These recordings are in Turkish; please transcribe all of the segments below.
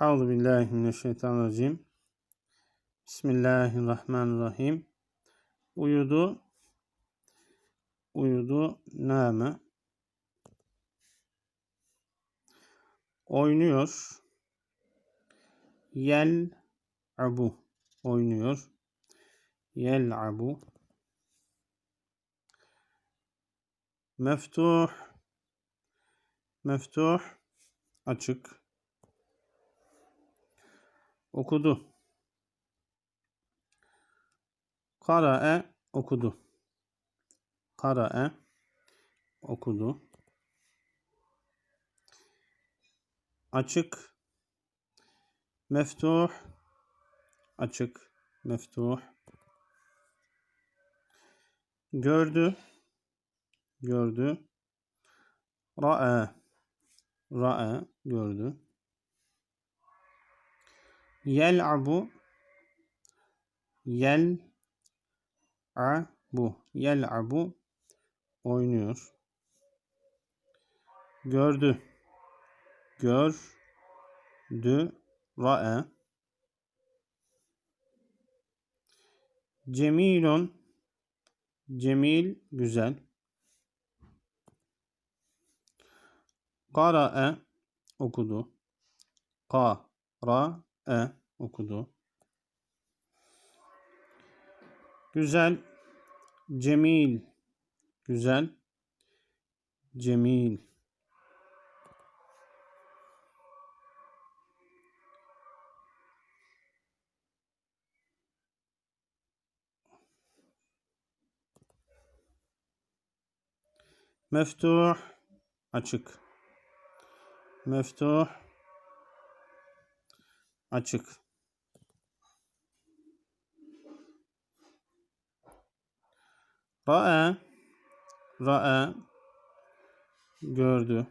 Euzu billahi mineşşeytanirracim. Bismillahirrahmanirrahim. Uyudu. Uyudu. Name. Oynuyor. Yel abu. Oynuyor. Yel abu. Meftuh. Meftuh. Açık. Okudu. Kara'e okudu. Kara'e okudu. Açık. Meftuh. Açık. Meftuh. Gördü. Gördü. Ra'e. Ra'e gördü. Yel'abu yel a bu yel'abu oynuyor. Gördü. Gördü. Ra'e Cemilun Cemil güzel. Kara'e okudu. Ka ra e okudu. Güzel. Cemil. Güzel. Cemil. Meftuh açık. Meftuh açık. Ra'a Ra'a gördü.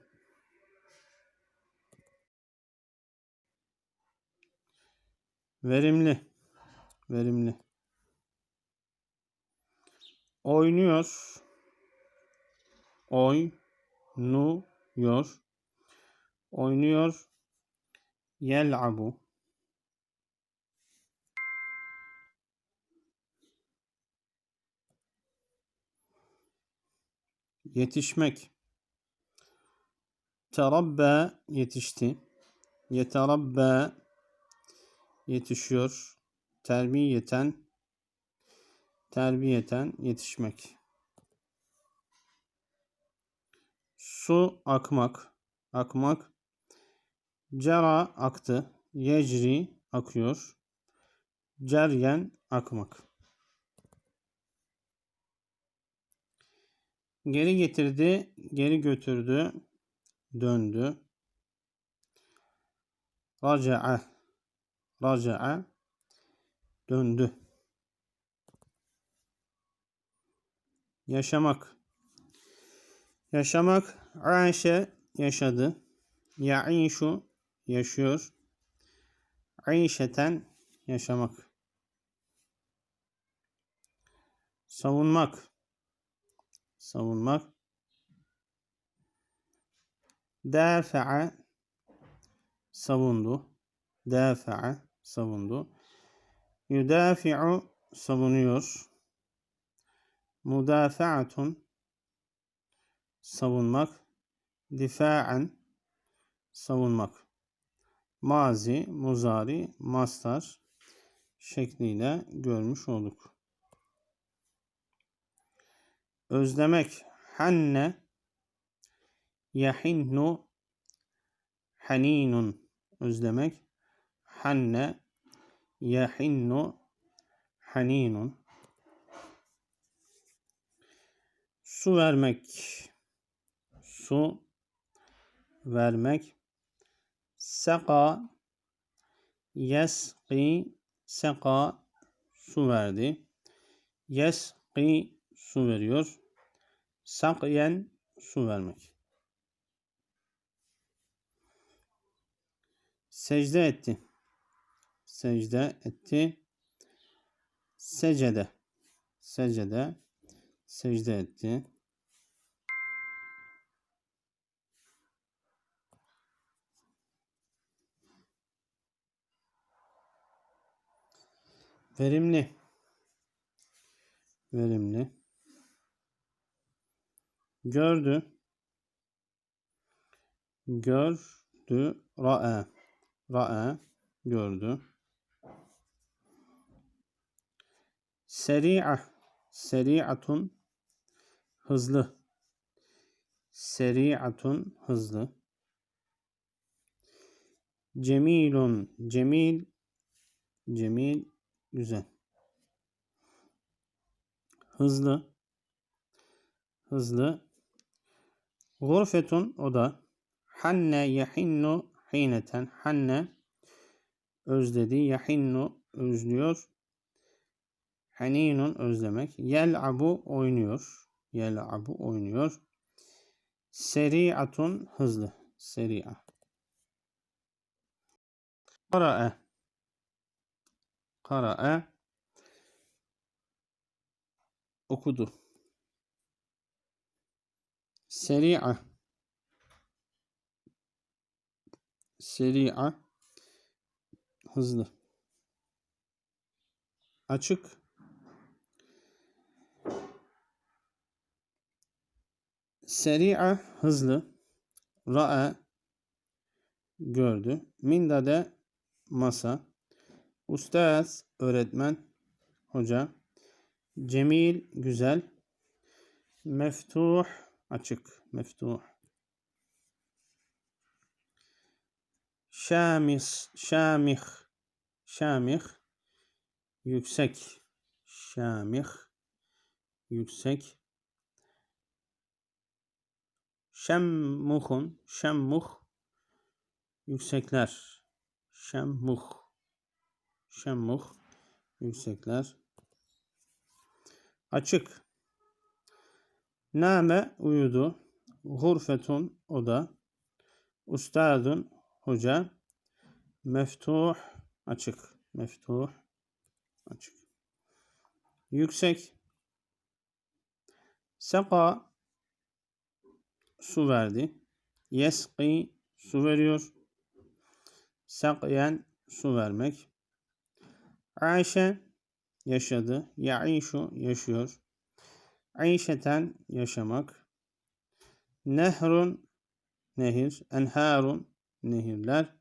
Verimli. Verimli. Oynuyor. Oynuyor. Oynuyor. Yel'abu. Yetişmek. Terabbe yetişti. Yeterabbe yetişiyor. Terbiyeten terbiyeten yetişmek. Su akmak. Akmak. Cera aktı. Yecri akıyor. Ceryen akmak. Geri getirdi, geri götürdü, döndü. Raca'a, raca'a, döndü. Yaşamak. Yaşamak, aşe, yaşadı. Ya'işu, yaşıyor. Ayşeten, yaşamak. Savunmak savunmak. Dafa'a savundu. Dafa'a savundu. Yudafi'u savunuyor. Mudafa'atun savunmak. Difa'an savunmak. Mazi, muzari, mastar şekliyle görmüş olduk. Özlemek. Hanne. Yahinnu. Haninun. Özlemek. Hanne. Yahinnu. Haninun. Su vermek. Su vermek. Seka. Yesqi. Seka. Su verdi. Yesqi su veriyor. Sakyen su vermek. Secde etti. Secde etti. Secede. Secede. Secde etti. Verimli. Verimli. Gördü. Gördü. Ra'e. Ra'e. Gördü. Seri'a. Seri'atun. Hızlı. Seri'atun. Hızlı. Cemilun. Cemil. Cemil. Güzel. Hızlı. Hızlı. Gurfetun oda. Hanne yahinnu hineten. Hanne özledi. Yahinnu özlüyor. Haninun özlemek. Yel'abu oynuyor. Yel'abu oynuyor. Seri'atun hızlı. Seri'a. Kara'e. Kara'e. Okudu. Seri'a. Seri'a. Hızlı. Açık. Seri'a hızlı. Ra'a gördü. Mindade masa. Ustaz öğretmen hoca. Cemil güzel. Meftuh açık. Meftuh. Şamis, şamih, şamih, yüksek, şamih, yüksek. Şemmuhun, şemmuh, yüksekler. Şemmuh, şemmuh, yüksekler. Açık. Name uyudu. Gurfetun oda. Ustadun hoca. Meftuh açık. Meftuh açık. Yüksek. Seka su verdi. Yeski su veriyor. Sakyen su vermek. Ayşe yaşadı. Ya'işu yaşıyor. Ayşeten yaşamak. Nehrun nehir. Enharun nehirler.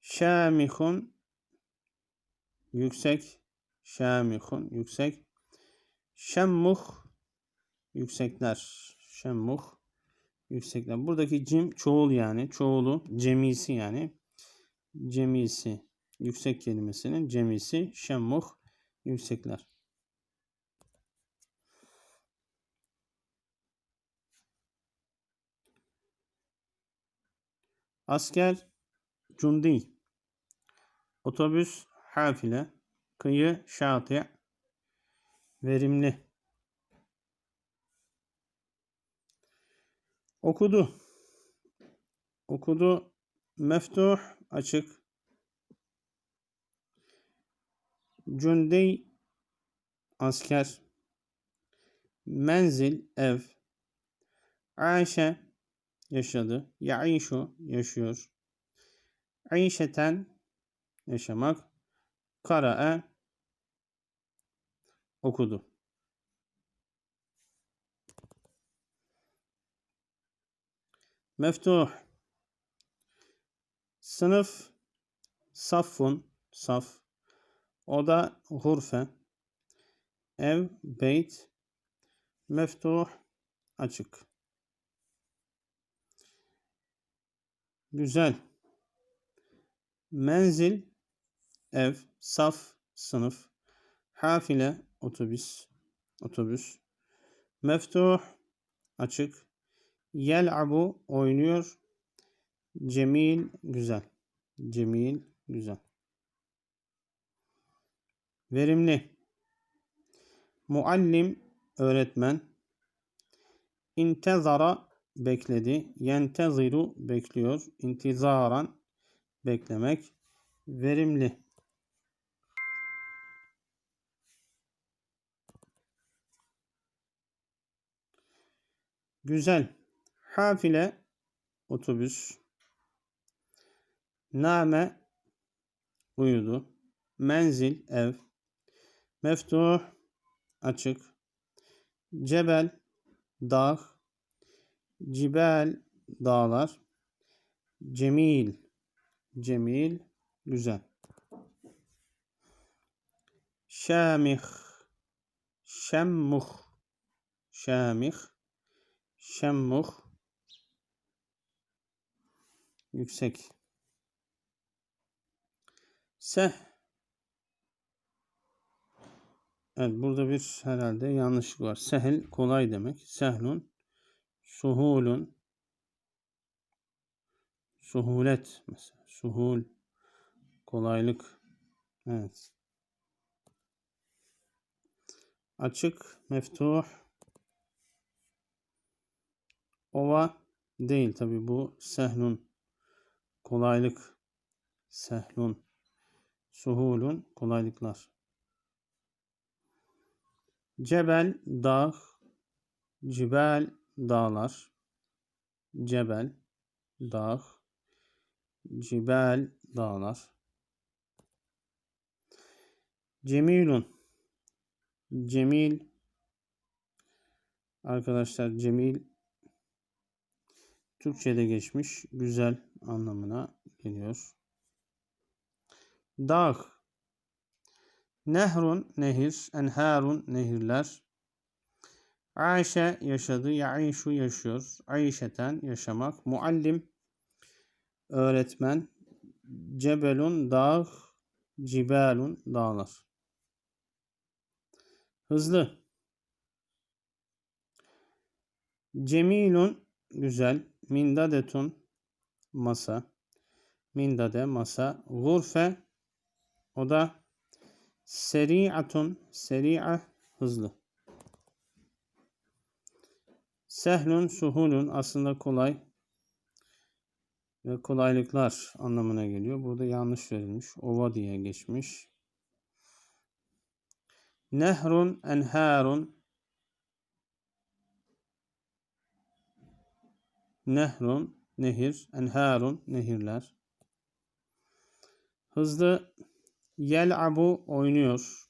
Şamihun yüksek. Şamihun yüksek. Şemmuh yüksekler. Şemmuh yüksekler. Buradaki cim çoğul yani. Çoğulu cemisi yani. Cemisi yüksek kelimesinin cemisi şemmuh yüksekler. Asker cundi otobüs hafile kıyı şati verimli. Okudu. Okudu. Meftuh açık. Cündey asker. Menzil ev. Ayşe yaşadı. Yaişu yaşıyor. Ayşeten yaşamak. Karae okudu. Meftuh sınıf saffun saf oda hurfe ev beyt meftuh açık güzel. Menzil ev saf sınıf hafile otobüs otobüs. Meftuh açık. Yel'abu oynuyor. Cemil güzel. Cemil güzel. Verimli. Muallim öğretmen. İntezara bekledi. Yenteziru bekliyor. İntizaran beklemek. Verimli. Güzel. Hafile otobüs. Name uyudu. menzil, ev. Meftuh, açık. Cebel, dağ. Cibel, dağlar. Cemil, cemil, güzel. Şamih, şemmuh, şamih, şemmuh, yüksek. Seh. Evet burada bir herhalde yanlışlık var. Sehel kolay demek. Sehlun, suhulun, suhulet mesela. Suhul, kolaylık. Evet. Açık, meftuh. Ova değil tabi bu sehlun. Kolaylık. Sehlun. Suhulun. Kolaylıklar. Cebel, dağ. Cibel, dağlar. Cebel, dağ. Cibel, dağlar. Cemilun. Cemil. Arkadaşlar Cemil Türkçe'de geçmiş. Güzel anlamına geliyor. Dağ. Nehrun nehir. Enharun nehirler. Ayşe yaşadı. Yaişu yaşıyor. Ayşeten yaşamak. Muallim öğretmen. Cebelun dağ. Cibalun dağlar. Hızlı. Cemilun güzel. Mindadetun masa. Mindade masa. Gurfe o da seri'atun seri'a hızlı. Sehlun suhulun aslında kolay ve kolaylıklar anlamına geliyor. Burada yanlış verilmiş. Ova diye geçmiş. Nehrun enharun Nehrun nehir, enharun nehirler. Hızlı yel'abu oynuyor.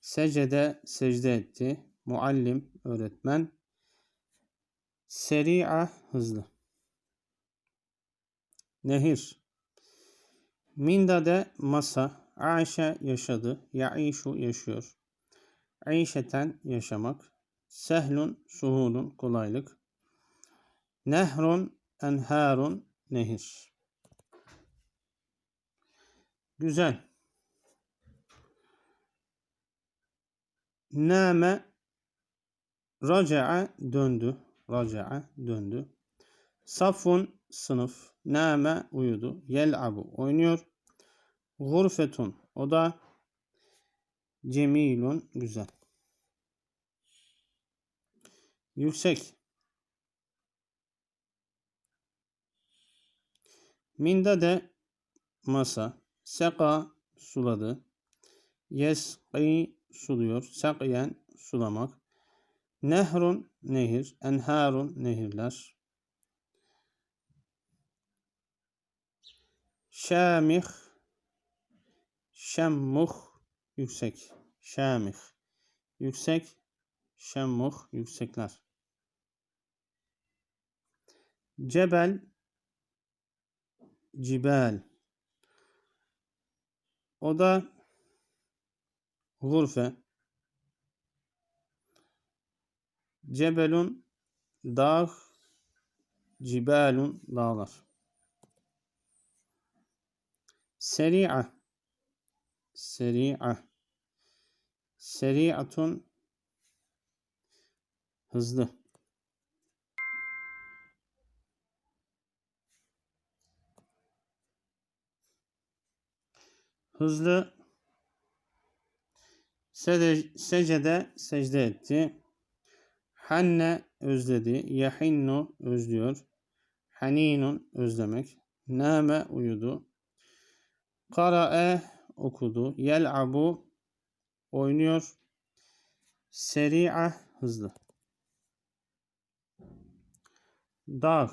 Secede secde etti. Muallim öğretmen. Seri'a hızlı. Nehir. Mindade masa. Ayşe yaşadı. Yaişu yaşıyor. Ayşeten yaşamak. Sehlun suhulun kolaylık. Nehrun enharun nehir. Güzel. Name raca'a döndü. Raca'a döndü. Safun sınıf. Name uyudu. Yel'abu oynuyor. Gurfetun o da cemilun güzel. Yüksek. Minda de masa. Seka suladı. Yesqi suluyor. Sakyen sulamak. Nehrun nehir. Enharun nehirler. Şamih Şemmuh yüksek. Şamih yüksek. Şemmuh yüksekler. Cebel Cibel o da gurfe. Cebelun dağ, cibalun dağlar. Seri'a Seri'a Seri'atun hızlı. Hızlı secde secde etti. Hanne özledi. Yahinnu özlüyor. Haninun özlemek. Name uyudu. Kara'e okudu. Yel'abu oynuyor. Seri'a hızlı. Dağ.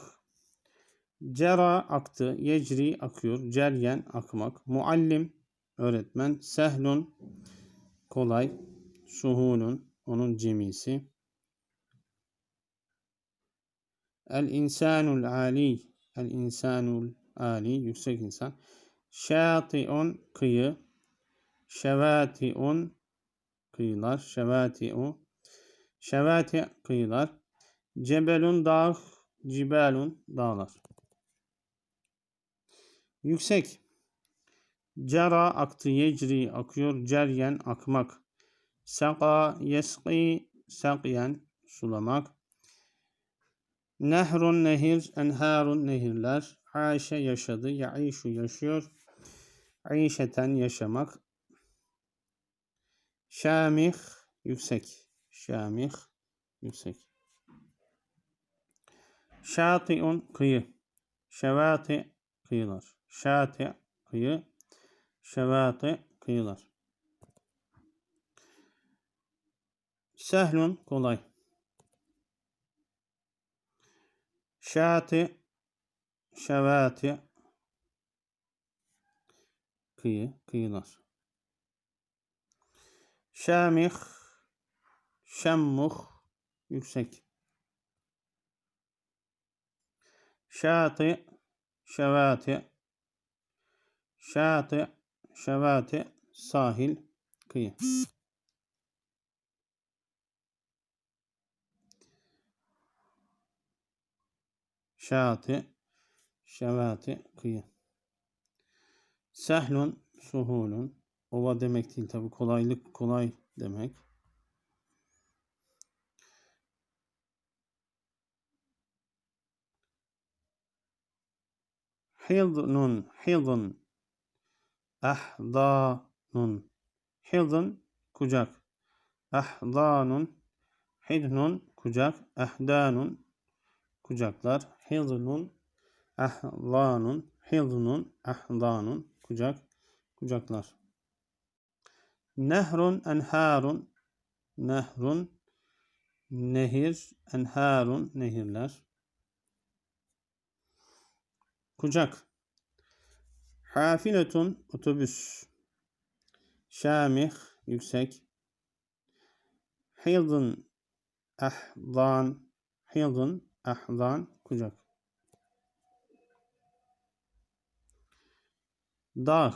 Cera aktı. Yecri akıyor. Ceryen akmak. Muallim öğretmen. Sehlun kolay. Suhulun onun cemisi. El insanul ali. El insanul ali yüksek insan. Şati'un kıyı. Şevati'un kıyılar. Şevati'u. Şevati kıyılar. Cebelun dağ. Cibelun dağlar. Yüksek. Cera aktı. Yecri akıyor. Ceryen akmak. Saka yeski sakyen sulamak. Nehrun nehir, enharun nehirler. Aişe yaşadı, yaişu yaşıyor. Aişeten yaşamak. Şamih yüksek. Şamih yüksek. Şatiun kıyı. Şevati kıyılar. Şati kıyı. Şevati kıyılar. Sehlun kolay. Şati, şevati, kıyı, kıyılar. Şamih, şemmuh, yüksek. Şati, şevati, şati, şevati, sahil, kıyı. Şati, şevati, kıyı. Sehlun, suhulun. Ova demek değil tabi kolaylık, kolay demek. Hildnun, hildun. Ahdanun. Hildun, kucak. Ahdanun. Hidnun, kucak. Ahdanun, kucaklar. Hildnun, ahlanun. Hildnun, ahlanun, kucak. Kucaklar. Nehrun, enharun. Nehrun, nehir. Enharun, nehirler. Kucak. Hafiletun, otobüs. Şamih, yüksek. Hildun, ahdan. Hildun, ahdan, kucak. Dağ.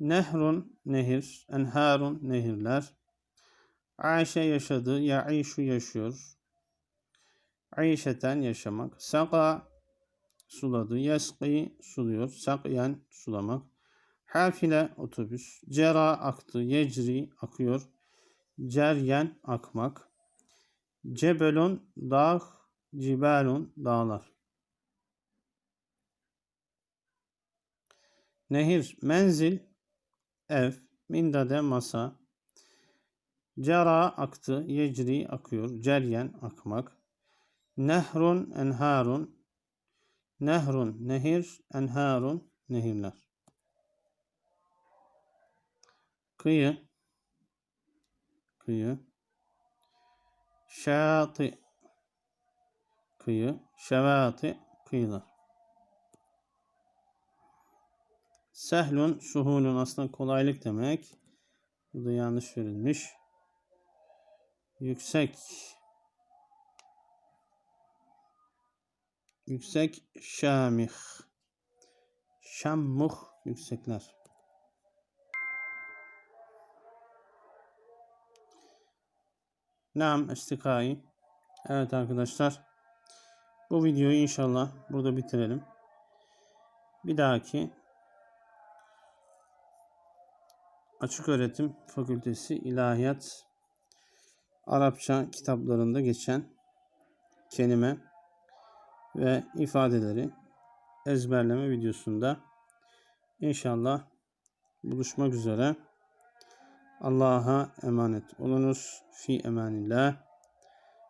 Nehrun, nehir. Enharun, nehirler. Ayşe yaşadı. Yaişu yaşıyor. Ayşeten yaşamak. Saka suladı. Yeski suluyor. Sakyen sulamak. Hafile otobüs. Cera aktı. Yecri akıyor. Ceryen akmak. Cebelun dağ. Cibelun dağlar. Nehir menzil ev. Mindade masa. Cera aktı. Yecri akıyor. Ceryen akmak. Nehrun enharun Nehrun nehir, enharun nehirler. Kıyı, kıyı. Şati, kıyı. Şevati, kıyılar. Sehlun, suhulun aslında kolaylık demek. Bu da yanlış verilmiş. Yüksek, Yüksek şamih. Şammuh yüksekler. Nam istikai. Evet arkadaşlar. Bu videoyu inşallah burada bitirelim. Bir dahaki Açık Öğretim Fakültesi İlahiyat Arapça kitaplarında geçen kelime ve ifadeleri ezberleme videosunda inşallah buluşmak üzere. Allah'a emanet olunuz. Fi emanillah.